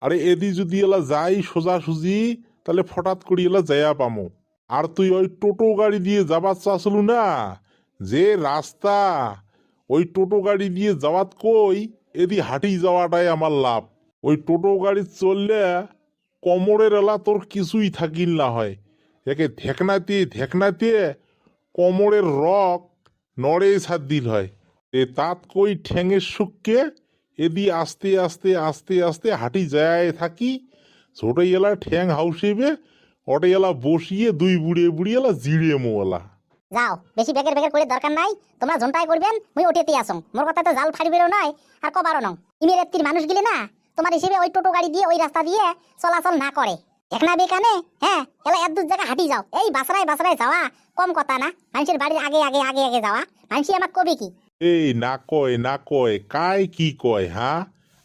আরে এদি যদি এলা যাই সোজা সুজি, তাহলে ফটাৎ করি এলা যায়া পামো। আর তুই ওই টোটো গাড়ি দিয়ে যাবার চাসলু না? যে রাস্তা, ওই টোটো গাড়ি দিয়ে যাওয়াত কই, এদি হাঁটি যাওয়াটাই আমার লাভ। ওই টোটো গাড়ি চললে কোমরের এলা তোর কিছুই থাকিল না হয়। একে ধেকনাতে ধেকনাতে কোমরের রক নড়ে সাত দিল হয়। এ তাত কই ঠ্যাঙের সুখকে এদি আস্তে আস্তে আস্তে আস্তে হাঁটি যায় থাকি। ছোট এলা ঠ্যাং হাউসেবে ওটা এলা বসিয়ে দুই বুড়ে বুড়ি এলা জিড়ে মোলা যাও, বেশি বেগের বেগের করে দরকার নাই। তোমরা ঝন্টাই করবেন, মুই ওটিতে আসং মোর কথা তো জাল ফাড়িবেরও নয়, আর কবারও নং। ইমের এত্তির মানুষ গিলে না, তোমার হিসেবে ওই টোটো গাড়ি দিয়ে ওই রাস্তা দিয়ে চলাচল না করে। দেখনা বেকানে হ্যাঁ এলা এক দু জায়গা হাঁটি যাও। এই বাসরায় বাসরায় যাওয়া, কম কথা না। মানুষের বাড়ির আগে আগে আগে আগে যাওয়া। মানুষই আমাক কবে কি? এই না কয় না কয় কায় কি কয় হ্যাঁ?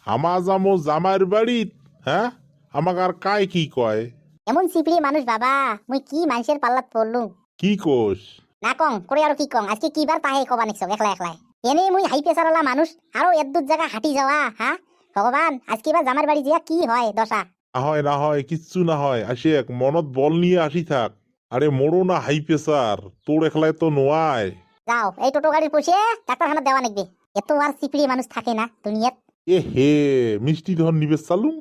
আমা যামো জামার বাড়িত হ্যাঁ? আমাক আর কায় কি কয়? এমন সিপিড়ি মানুষ বাবা মুই কি মানুষের পাল্লাত পড়লুম? কি কোষ না কং করে আর কি কং? আজকে কি কিবার তাহে কবা নিছ একলা একলাই এনে মুই হাই প্রেসারওয়ালা মানুষ আরও এক দু জায়গা হাঁটি যাওয়া হ্যাঁ? ভগবান আজকে এবার জামার বাড়ি দিয়া কি হয় দশা? না হয় না হয় কিচ্ছু না হয় আসিক মনত বল নিয়ে আসি থাক। আরে মোড়ো না হাই প্রেসার তোর একলাই তো নোয়ায়। যাও, এই টোটো গাড়ি পুষিয়ে ডাক্তারখানা দেওয়া নাকবে এত আর সিপিড়ি মানুষ থাকে না দুনিয়াত এ হে, মিষ্টি ধর নিবে চালুম